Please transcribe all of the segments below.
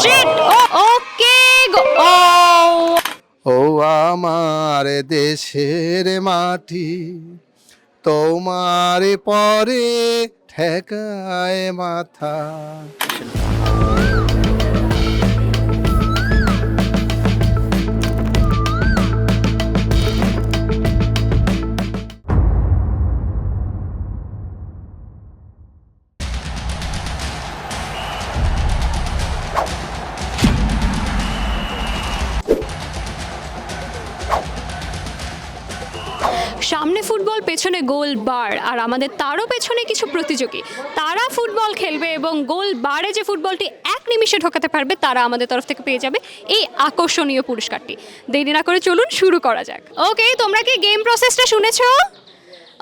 Sheet ওকে ও ও আমার দেশের মাটি তোমার পরে ঠেকায় মাথা। পেছনে গোল বার। আর আমাদের তারও পেছনে কিছু প্রতিযোগী। তারা ফুটবল খেলবে এবং গোল বারে যে ফুটবলটি এক নিমিষে ঢোকাতে পারবে, তারা আমাদের তরফ থেকে পেয়ে যাবে এই আকর্ষণীয় পুরস্কারটি। দেরি না করে চলুন, শুরু করা যাক। ওকে, তোমরা কি গেম প্রসেসটা শুনেছো?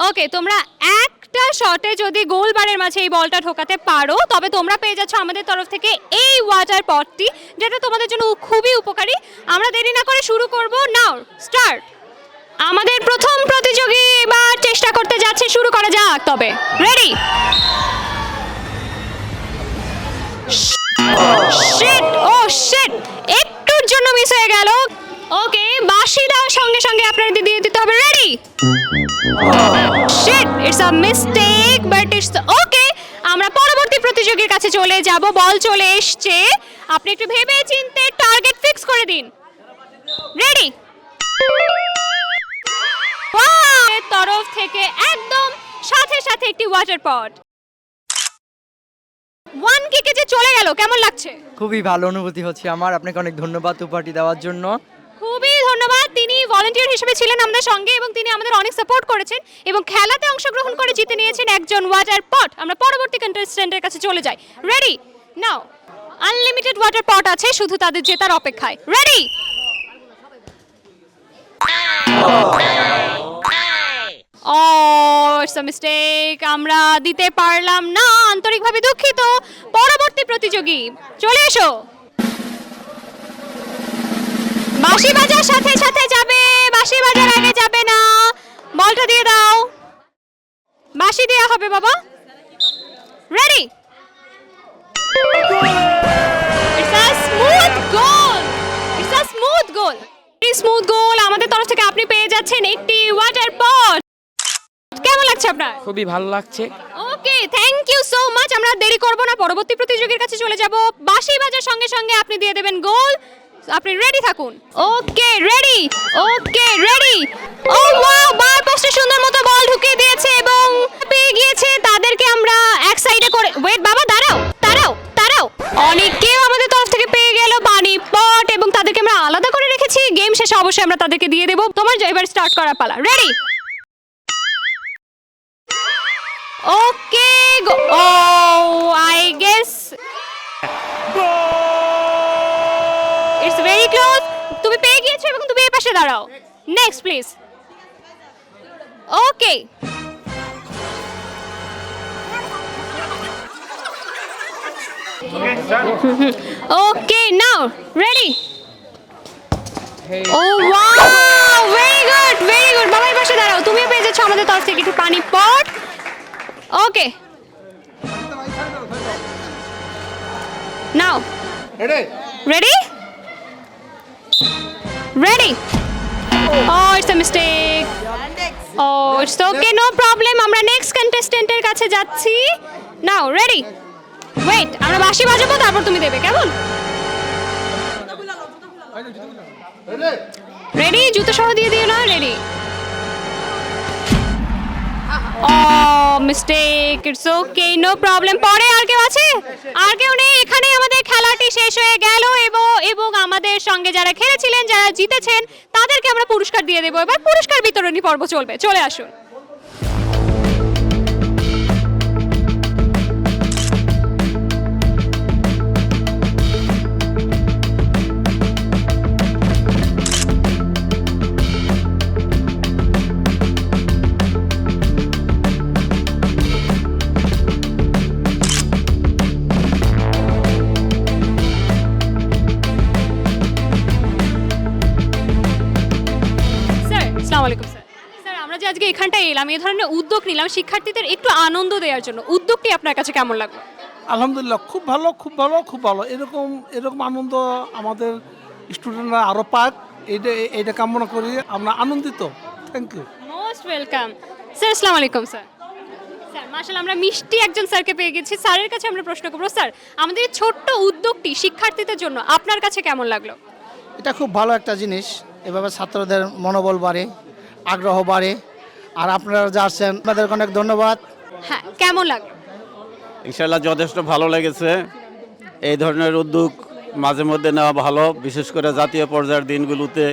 ওকে, তোমরা একটা শটে যদি গোল বারের মাঝে এই বলটা ঢোকাতে পারো, তবে তোমরা পেয়ে যাচ্ছ আমাদের তরফ থেকে এই ওয়াটার পটটি যেটা তোমাদের জন্য খুবই উপকারী। আমরা দেরি না করে শুরু করব। নাও স্টার্ট আমাদের প্রথম প্রতিযোগী এবার চেষ্টা করতে যাচ্ছে, শুরু করা যাক, তবে। রেডি শিট ও শিট একটুর জন্য মিস হয়ে গেল। ওকে বাঁশি দেওয়ার সঙ্গে সঙ্গে আপনাদের দিয়ে দিতে হবে। Ready sheet it's a mistake but it's okay আমরা পরবর্তী প্রতিযোগীর কাছে চলে যাব। বল চলে এসছে। আপনি একটু ভেবে চিন্তে টার্গেট ফিক্স করে দিন। রেডি তরফ থেকে একদম সাথে সাথে একটি ওয়াটার পট ওয়ান কিকে যে চলে গেল কেমন লাগছে? খুবই ভালো অনুভূতি হচ্ছে আমার। আপনাকে অনেক ধন্যবাদ উপহারটি দেওয়ার জন্য। খুবই ধন্যবাদ। তিনি ভলেন্টিয়ার হিসেবে ছিলেন আমাদের সঙ্গে এবং তিনি আমাদের অনেক সাপোর্ট করেছেন এবং খেলাতে অংশগ্রহণ করে জিতে নিয়েছেন একজন ওয়াটার পট আমরা পরবর্তী কন্টেস্ট্যান্টের কাছে চলে যাই। Ready now unlimited water pot আছে শুধু তাদের জেতার অপেক্ষায়। রেডি ও ইটস মিস্টেক আমরা দিতে পারলাম না, আন্তরিকভাবে দুঃখিত। পরবর্তী প্রতিযোগী, চলে এসো। বাঁশি বাজার সাথে সাথে যাবে, বাঁশি বাজার আগে যাবে না। বলটা দিয়ে দাও। বাঁশি দেওয়া হবে, বাবা। Ready a smooth goal a smooth goal smooth goal আমাদের তরফ থেকে আপনি পেয়ে যাচ্ছেন একটি ওয়াটার পট লাগছে আপনার? খুবই ভালো লাগছে। Okay thank you so much আমরা দেরি করব না পরবর্তী প্রতিযোগীর কাছে চলে যাব। বাঁশি বাজার সঙ্গে সঙ্গে আপনি দিয়ে দেবেন গোল। আপনি রেডি থাকুন। Okay ready okay ready oh wow bar পোস্টে সুন্দর মতো বল ঢুকিয়ে দিয়েছে এবং পেয়ে গিয়েছে। তাদেরকে আমরা এক সাইডে করে ওয়েট বাবা দাঁড়াও দাঁড়াও দাঁড়াও। অনেকেও আমাদের তরফ থেকে পেয়ে গেল পানি পট এবং তাদেরকে আমরা আলাদা করে রেখেছি। গেম শেষে অবশ্যই আমরা তাদেরকে দিয়ে দেবো। তোমার এবার স্টার্ট করার পালা। Ready Okay, go. Oh, I guess. It's very close. তুমি পেয়ে গিয়েছো এবং তুমি এই পাশে দাঁড়াও next please okay okay now ready O wow very Good very good বাবার পাশে দাঁড়াও। তুমিও পেয়ে যাচ্ছ আমাদের তরফ থেকে একটু পানি pot. Okay now ready ready oh it's a mistake oh it's okay no problem আমরা নেক্সট কন্টেস্টেন্টের কাছে যাচ্ছি। নাও রেডি ওয়েট আমরা বাঁশি বাজাবো তারপর তুমি দেবে কেমন? রেডি জুতো সহ দিয়ে দিও না? Ready oh mistake it's okay no problem পরে আর কেউ আছে? আর কেউ নেই? এখানেই আমাদের খেলাটি শেষ হয়ে গেল এবং এবং আমাদের সঙ্গে যারা খেলেছিলেন, যারা জিতেছেন, তাদেরকে আমরা পুরস্কার দিয়ে দেবো। এবার পুরস্কার বিতরণী পর্ব চলবে। চলে আসুন। আজকে এখানটায় এলাম এই ধরনের উদ্যোগ নিলাম শিক্ষার্থীদের একটু আনন্দ দেওয়ার জন্য। উদ্যোগটি আপনার কাছে কেমন লাগল? আলহামদুলিল্লাহ খুব ভালো খুব ভালো খুব ভালো। এরকম এরকম আনন্দ আমাদের স্টুডেন্টরা আরও পাক। এইটা এইটা কামনা করি আমরা আনন্দিত। Thank you most welcome sir আসসালামু আলাইকুম স্যার স্যার মাশাআল্লাহ আমরা মিষ্টি একজন স্যারকে পেয়ে গেছি। স্যারের কাছে আমরা প্রশ্ন করব স্যার আমাদের এই ছোট্ট উদ্যোগটি শিক্ষার্থীদের জন্য আপনার কাছে কেমন লাগল? এটা খুব ভালো একটা জিনিস। এভাবে ছাত্রদের মনোবল বাড়ে আগ্রহ বাড়ে। আর আপনারা যা আসছেন আপনাদেরকে অনেক ধন্যবাদ। হ্যাঁ কেমন লাগল ইনশাল্লাহ যথেষ্ট ভালো লেগেছে। এই ধরনের উদ্যোগ মাঝে মধ্যে নেওয়া ভালো বিশেষ করে জাতীয় পর্যায়ের দিনগুলোতে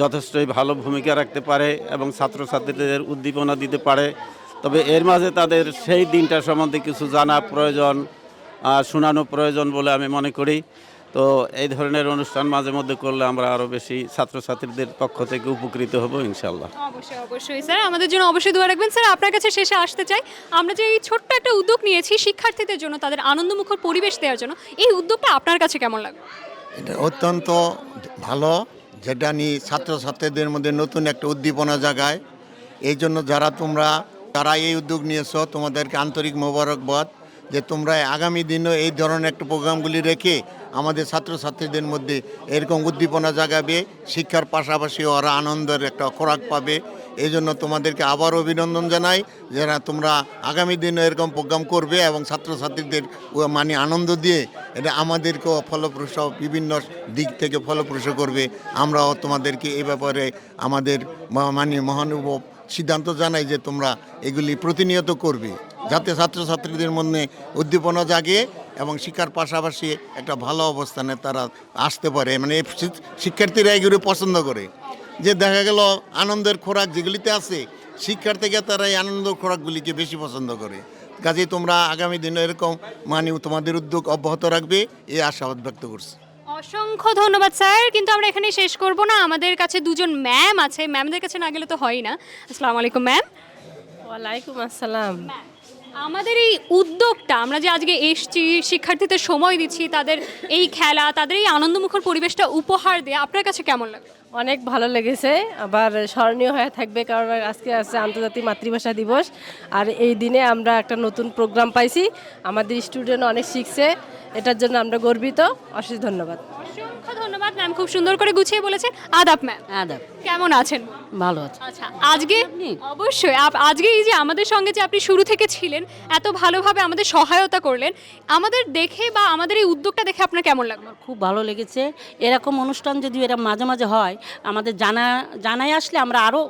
যথেষ্টই ভালো ভূমিকা রাখতে পারে এবং ছাত্রছাত্রীদের উদ্দীপনা দিতে পারে। তবে এর মাঝে তাদের সেই দিনটা সম্বন্ধে কিছু জানা প্রয়োজন শোনানো প্রয়োজন বলে আমি মনে করি। তো এই ধরনের অনুষ্ঠান মাঝে মধ্যে করলে আমরা আরও বেশি ছাত্রছাত্রীদের পক্ষ থেকে উপকৃত হব ইনশাল্লাহ অবশ্যই অবশ্যই। স্যার আমাদের জন্য অবশ্যই দোয়া রাখবেন। স্যার আপনার কাছে শেষে আসতে চাই। আমরা যে এই ছোট্ট একটা উদ্যোগ নিয়েছি শিক্ষার্থীদের জন্য তাদের আনন্দমুখর পরিবেশ দেওয়ার জন্য এই উদ্যোগটা আপনার কাছে কেমন লাগে এটা অত্যন্ত ভালো যেটা নিয়ে ছাত্রছাত্রীদের মধ্যে নতুন একটা উদ্দীপনা জাগায়। এই জন্য যারা তোমরা যারা এই উদ্যোগ নিয়েছো তোমাদেরকে আন্তরিক মোবারকবাদ। যে তোমরা আগামী দিনও এই ধরনের একটা প্রোগ্রামগুলি রেখে আমাদের ছাত্রছাত্রীদের মধ্যে এরকম উদ্দীপনা জাগাবে, শিক্ষার পাশাপাশি ওরা আনন্দের একটা খোরাক পাবে। এই জন্য তোমাদেরকে আবার অভিনন্দন জানাই যারা তোমরা আগামী দিনে এরকম প্রোগ্রাম করবে এবং ছাত্রছাত্রীদের মানে আনন্দ দিয়ে এটা আমাদেরকেও ফলপ্রসূ বিভিন্ন দিক থেকে ফলপ্রসূ করবে। আমরাও তোমাদেরকে এই ব্যাপারে আমাদের মানে মহানুভব সিদ্ধান্ত জানাই যে তোমরা এগুলি প্রতিনিয়ত করবে। যাতে ছাত্রছাত্রীদের মধ্যে উদ্দীপনা জাগে এবং শিক্ষার পাশাপাশি একটা ভালো অবস্থানে তারা আসতে পারে। মানে শিক্ষার্থীরা এগুলি পছন্দ করে। যে দেখা গেল আনন্দের খোরাক যেগুলিতে আছে শিক্ষার থেকে তারা এই আনন্দ খোরাকগুলিকে বেশি পছন্দ করে। কাজেই তোমরা আগামী দিনে এরকম মানে তোমাদের উদ্যোগ অব্যাহত রাখবে এই আশাবাদ ব্যক্ত করছি। অসংখ্য ধন্যবাদ স্যার। কিন্তু আমরা এখানে শেষ করব না। আমাদের কাছে দুজন ম্যাম আছে। ম্যামদের কাছে না গেলে তো হয় না। আসসালামু আলাইকুম ম্যাম। ওয়ালাইকুম আসসালাম। আমাদের এই উদ্যোগটা আমরা যে আজকে এসছি শিক্ষার্থীদের সময় দিচ্ছি তাদের এই খেলা তাদের এই আনন্দমুখর পরিবেশটা উপহার দিয়ে আপনার কাছে কেমন লাগে? অনেক ভালো লেগেছে আবার স্মরণীয় হয়ে থাকবে কারণ আজকে আছে আন্তর্জাতিক মাতৃভাষা দিবস আর এই দিনে আমরা একটা নতুন প্রোগ্রাম পাইছি আমাদের স্টুডেন্ট অনেক শিখছে এটার জন্য আমরা গর্বিত অশেষ ধন্যবাদ। অসংখ্য ধন্যবাদ ম্যাম খুব সুন্দর করে গুছিয়ে বলেছেন। আদাব ম্যাম আদাব। কেমন আছেন? ভালো আছে। আচ্ছা আজকে অবশ্যই আপ- আজকে এই যে আমাদের সঙ্গে যে আপনি শুরু থেকে ছিলেন এত ভালোভাবে আমাদের সহায়তা করলেন আমাদের দেখে বা আমাদের এই উদ্যোগটা দেখে আপনার কেমন লাগল? খুব ভালো লেগেছে। এরকম অনুষ্ঠান যদি এরা মাঝে মাঝে হয় আমাদের জানা জানায় আসলে আমরা আরও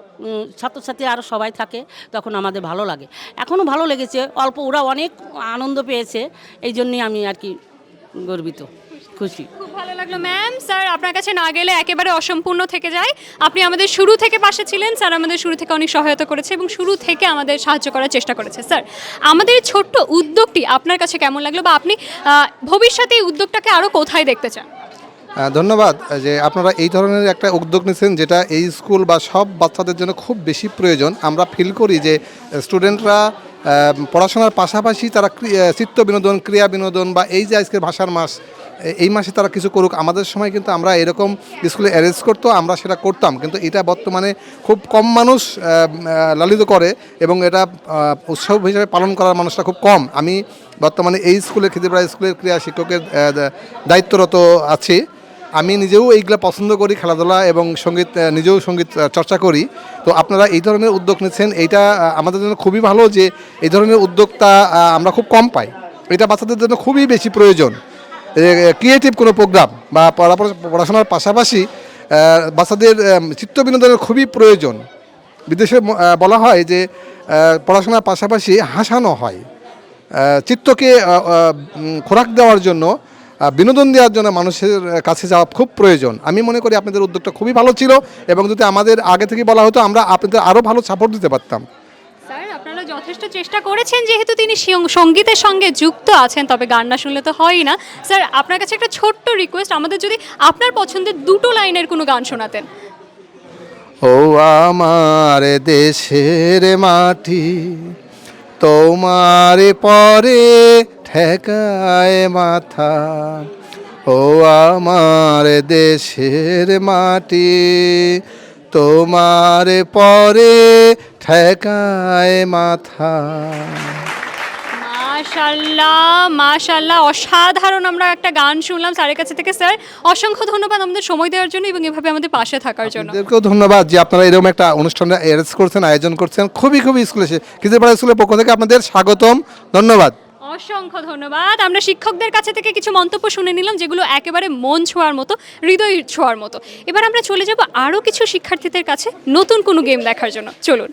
ছাত্রছাত্রী আরও সবাই থাকে তখন আমাদের ভালো লাগে। এখনও ভালো লেগেছে অল্প ওরা অনেক আনন্দ পেয়েছে এই জন্যই আমি আর কি গর্বিত। খুশি। খুব ভালো লাগল ম্যাম স্যার আপনার কাছে না গেলে একেবারে অসম্পূর্ণ থেকে যায়। আপনি আমাদের শুরু থেকে পাশে ছিলেন। স্যার আমাদের শুরু থেকে অনেক সহায়তা করেছে এবং শুরু থেকে আমাদের সাহায্য করার চেষ্টা করেছে। স্যার আমাদের এই ছোট্ট উদ্যোগটি আপনার কাছে কেমন লাগল বা আপনি আহ, ভবিষ্যতে এই উদ্যোগটাকে আরও কোথায় দেখতে চান? আহ, ধন্যবাদ যে আপনারা এই ধরনের একটা উদ্যোগ নিয়েছেন যেটা এই স্কুল বা সব বাচ্চাদের জন্য খুব বেশি প্রয়োজন। আমরা ফিল করি যে স্টুডেন্টরা পড়াশোনার পাশাপাশি তারা ক্রি- আহ, চিত্ত বিনোদন ক্রিয়া বিনোদন বা এই যে আজকের ভাষার মাস এই মাসে তারা কিছু করুক। আমাদের সময় কিন্তু আমরা এরকম স্কুলে অ্যারেঞ্জ করতো, আমরা সেটা করতাম। কিন্তু এটা বর্তমানে খুব কম মানুষ লালিত করে এবং এটা উৎসব হিসেবে পালন করার মানুষটা খুব কম। আমি বর্তমানে এই স্কুলে খিদিরপাড়া স্কুলের ক্রীড়া শিক্ষকের দায়িত্বরত আছি। আমি নিজেও এইগুলো পছন্দ করি, খেলাধুলা এবং সংগীত নিজেও সংগীত চর্চা করি। তো আপনারা এই ধরনের উদ্যোগ নিচ্ছেন, এইটা আমাদের জন্য খুবই ভালো যে এই ধরনের উদ্যোগটা আমরা খুব কম পাই। এটা বাচ্চাদের জন্য খুবই বেশি প্রয়োজন। ক্রিয়েটিভ কোনো প্রোগ্রাম বা পড়া- পড়াশোনার পাশাপাশি বাচ্চাদের চিত্ত বিনোদনের খুবই প্রয়োজন। বিদেশে বলা হয় যে পড়াশোনার পাশাপাশি হাসানো হয়। চিত্তকে খোরাক দেওয়ার জন্য বিনোদন দেওয়ার জন্য মানুষের কাছে যাওয়া খুব প্রয়োজন। আমি মনে করি আপনাদের উদ্যোগটা খুবই ভালো ছিল এবং যদি আমাদের আগে থেকে বলা হতো, আমরা আপনাদের আরও ভালো সাপোর্ট দিতে পারতাম। আপনারা যথেষ্ট চেষ্টা করেছেন, যেহেতু তিনি সঙ্গীতের সঙ্গে যুক্ত আছেন, তবে গান না শুনলে তো হয়ই না। স্যার, আপনার কাছে একটা ছোট্ট রিকোয়েস্ট আমাদের যদি আপনার পছন্দের দুটো লাইনের কোনো গান শোনাতেন। ও আমার দেশের মাটি, তোমার পরে ঠেকায় মাথা। ও আমার দেশের মাটি, তোমার পরে ঠেকায় মাথা। মাশাল্লাহ মাশাল্লাহ অসাধারণ আমরা একটা গান শুনলাম স্যারের কাছে থেকে। স্যার অসংখ্য ধন্যবাদ আমাদের সময় দেওয়ার জন্য এবং এভাবে আমাদের পাশে থাকার জন্য। আপনাদেরকেও ধন্যবাদ যে আপনারা এরকম একটা অনুষ্ঠান অ্যারেঞ্জ করছেন আয়োজন করছেন। খুবই খুবই স্কুলে খিজিরপাড়া স্কুলের পক্ষ থেকে আপনাদের স্বাগতম ধন্যবাদ। অসংখ্য ধন্যবাদ। আমরা শিক্ষকদের কাছে থেকে কিছু মন্তব্য শুনে নিলাম, যেগুলো একেবারে মন ছোঁয়ার মতো, হৃদয় ছোঁয়ার মতো। এবার আমরা চলে যাব আরও কিছু শিক্ষার্থীদের কাছে নতুন কোনো গেম দেখার জন্য। চলুন।